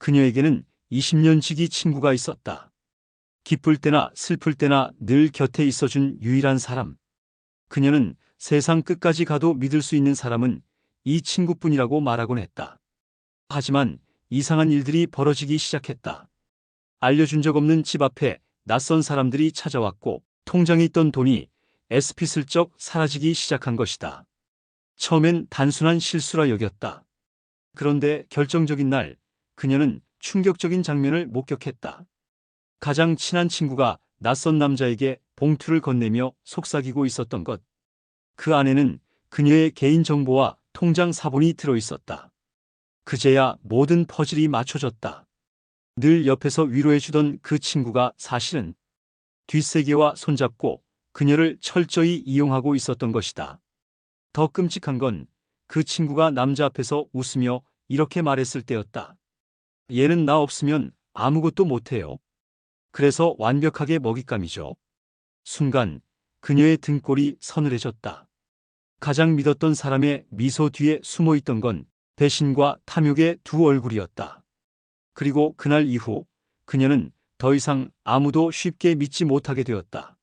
그녀에게는 20년 지기 친구가 있었다. 기쁠 때나 슬플 때나 늘 곁에 있어준 유일한 사람. 그녀는 세상 끝까지 가도 믿을 수 있는 사람은 이 친구뿐이라고 말하곤 했다. 하지만 이상한 일들이 벌어지기 시작했다. 알려준 적 없는 집 앞에 낯선 사람들이 찾아왔고 통장에 있던 돈이 에스피슬쩍 사라지기 시작한 것이다. 처음엔 단순한 실수라 여겼다. 그런데 결정적인 날 그녀는 충격적인 장면을 목격했다. 가장 친한 친구가 낯선 남자에게 봉투를 건네며 속삭이고 있었던 것. 그 안에는 그녀의 개인정보와 통장 사본이 들어 있었다. 그제야 모든 퍼즐이 맞춰졌다. 늘 옆에서 위로해주던 그 친구가 사실은 뒷세계와 손잡고 그녀를 철저히 이용하고 있었던 것이다. 더 끔찍한 건 그 친구가 남자 앞에서 웃으며 이렇게 말했을 때였다. 얘는 나 없으면 아무것도 못해요. 그래서 완벽하게 먹잇감이죠. 순간 그녀의 등골이 서늘해졌다. 가장 믿었던 사람의 미소 뒤에 숨어 있던 건 배신과 탐욕의 두 얼굴이었다. 그리고 그날 이후 그녀는 더 이상 아무도 쉽게 믿지 못하게 되었다.